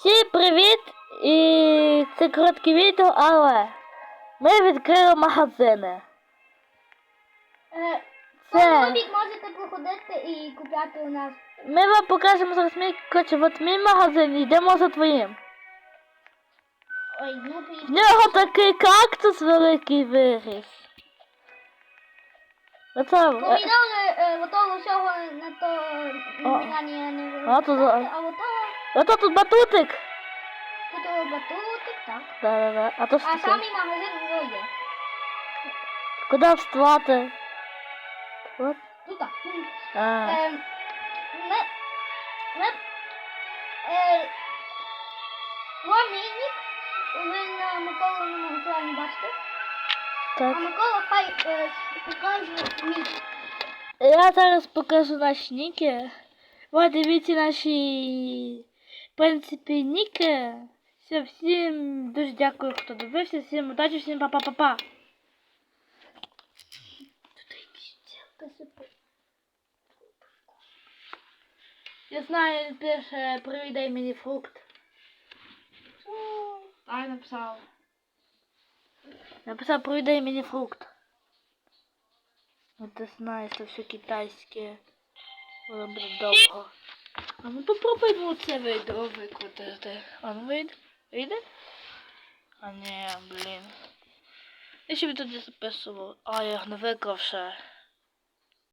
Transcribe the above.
Всім привіт! І це коротке відео, але ми відкрили магазини. Е, Це Нубік можете приходити і купляти у нас. ми вам покажемо зараз мій коротше, от мій магазин, йдемо за твоїм. Ой, Нубік. В нього такий кактус великий виріс. Оце. е, Помідори е, готово всього на то О. не то а готово Ото тут батутик. тут батутик, так. Да-да-да. А то що А таке? самий магазин вже є. Куди вставати? От. Тут так. А. Е, ми, ми, е, Фламінік, ви на Миколиному екрані бачите. А Так. Микола хай е, покаже мій. Я зараз покажу наші ніки. Вот дивіться наші, в принципі, ніки. Все, всім дуже дякую, хто дивився. Всім удачі, всім па-па-па-па. Я знаю, він пише привіт, дай мені фрукт. А, я написала. Написав привіт, дай мені фрукт. Ну ти знаєш, це все китайське. Воно буде довго. А ну попробуймо це відео викрутити. А ну вийде? Вийде? А ні, блін. Я ще б тоді записував. А, я його не викрав ще.